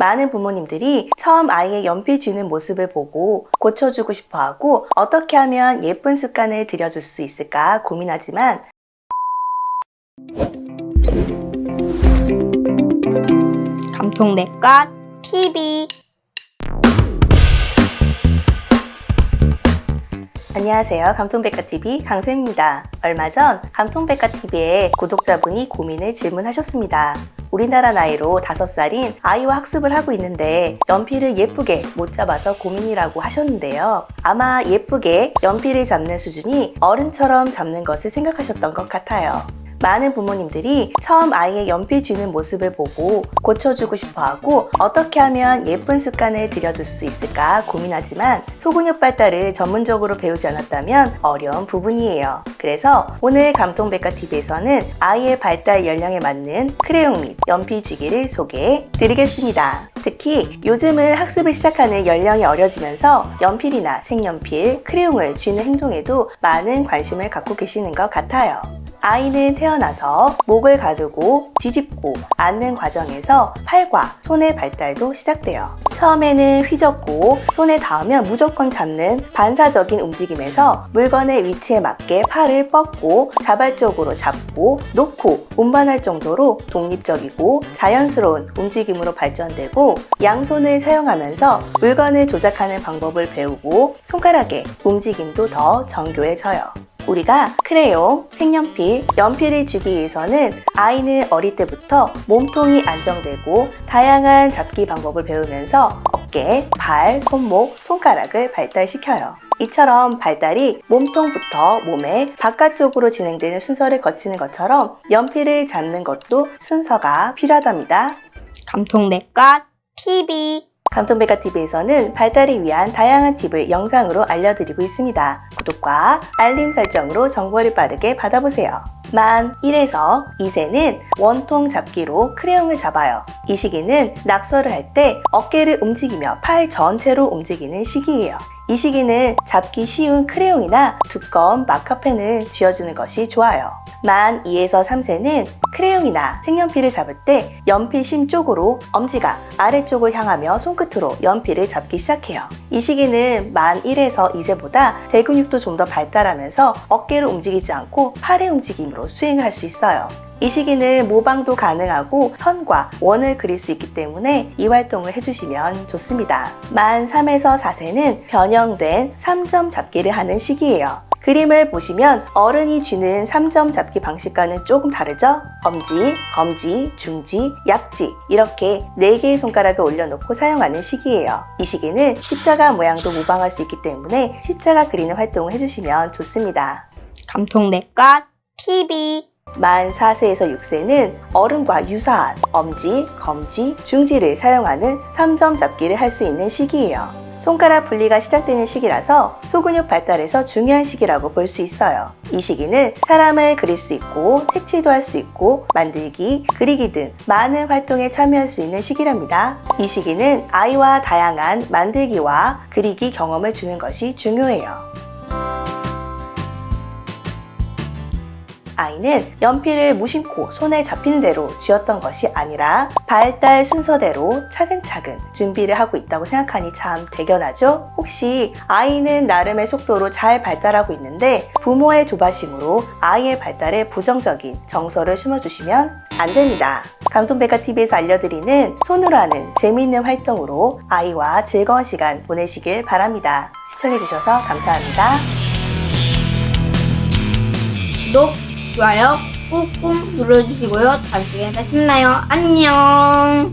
많은 부모님들이 처음 아이의 연필 쥐는 모습을 보고 고쳐주고 싶어 하고 어떻게 하면 예쁜 습관을 들여줄 수 있을까 고민하지만 감통백과 TV 안녕하세요. 감통백과TV 강쌤입니다. 얼마 전 감통백과TV에 구독자분이 고민을 질문하셨습니다. 우리나라 나이로 5살인 아이와 학습을 하고 있는데 연필을 예쁘게 못 잡아서 고민이라고 하셨는데요. 아마 예쁘게 연필을 잡는 수준이 어른처럼 잡는 것을 생각하셨던 것 같아요. 많은 부모님들이 처음 아이의 연필 쥐는 모습을 보고 고쳐주고 싶어 하고 어떻게 하면 예쁜 습관을 들여줄 수 있을까 고민하지만 소근육 발달을 전문적으로 배우지 않았다면 어려운 부분이에요. 그래서 오늘 감통백과TV에서는 아이의 발달 연령에 맞는 크레용 및 연필 쥐기를 소개해 드리겠습니다. 특히 요즘은 학습을 시작하는 연령이 어려지면서 연필이나 색연필, 크레용을 쥐는 행동에도 많은 관심을 갖고 계시는 것 같아요. 아이는 태어나서 목을 가두고 뒤집고 앉는 과정에서 팔과 손의 발달도 시작돼요. 처음에는 휘젓고 손에 닿으면 무조건 잡는 반사적인 움직임에서 물건의 위치에 맞게 팔을 뻗고 자발적으로 잡고 놓고 운반할 정도로 독립적이고 자연스러운 움직임으로 발전되고 양손을 사용하면서 물건을 조작하는 방법을 배우고 손가락의 움직임도 더 정교해져요. 우리가 크레용, 색연필, 연필을 주기 위해서는 아이는 어릴 때부터 몸통이 안정되고 다양한 잡기 방법을 배우면서 어깨, 발, 손목, 손가락을 발달시켜요. 이처럼 발달이 몸통부터 몸의 바깥쪽으로 진행되는 순서를 거치는 것처럼 연필을 잡는 것도 순서가 필요하답니다. 감통백과 TV 감통백과TV에서는 발달을 위한 다양한 팁을 영상으로 알려드리고 있습니다. 구독과 알림 설정으로 정보를 빠르게 받아보세요. 만 1에서 2세는 원통 잡기로 크레용을 잡아요. 이 시기는 낙서를 할 때 어깨를 움직이며 팔 전체로 움직이는 시기예요. 이 시기는 잡기 쉬운 크레용이나 두꺼운 마커펜을 쥐어주는 것이 좋아요. 만 2에서 3세는 크레용이나 색연필을 잡을 때 연필 심 쪽으로 엄지가 아래쪽을 향하며 손끝으로 연필을 잡기 시작해요. 이 시기는 만 1에서 2세보다 대근육도 좀 더 발달하면서 어깨를 움직이지 않고 팔의 움직임으로 수행을 할 수 있어요. 이 시기는 모방도 가능하고 선과 원을 그릴 수 있기 때문에 이 활동을 해주시면 좋습니다. 만 3에서 4세는 변형된 3점 잡기를 하는 시기예요. 그림을 보시면 어른이 쥐는 3점 잡기 방식과는 조금 다르죠? 엄지, 검지, 중지, 약지 이렇게 4개의 손가락을 올려놓고 사용하는 시기예요. 이 시기는 십자가 모양도 모방할 수 있기 때문에 십자가 그리는 활동을 해주시면 좋습니다. 감통백과 TV 만 4세에서 6세는 어른과 유사한 엄지, 검지, 중지를 사용하는 3점 잡기를 할 수 있는 시기예요. 손가락 분리가 시작되는 시기라서 소근육 발달에서 중요한 시기라고 볼 수 있어요. 이 시기는 사람을 그릴 수 있고 색칠도 할 수 있고 만들기, 그리기 등 많은 활동에 참여할 수 있는 시기랍니다. 이 시기는 아이와 다양한 만들기와 그리기 경험을 주는 것이 중요해요. 아이는 연필을 무심코 손에 잡히는 대로 쥐었던 것이 아니라 발달 순서대로 차근차근 준비를 하고 있다고 생각하니 참 대견하죠? 혹시 아이는 나름의 속도로 잘 발달하고 있는데 부모의 조바심으로 아이의 발달에 부정적인 정서를 심어주시면 안 됩니다. 감동백과TV에서 알려드리는 손으로 하는 재미있는 활동으로 아이와 즐거운 시간 보내시길 바랍니다. 시청해주셔서 감사합니다. 구독, 좋아요 꾹꾹 눌러주시고요. 다음 시간에 다시 만나요. 안녕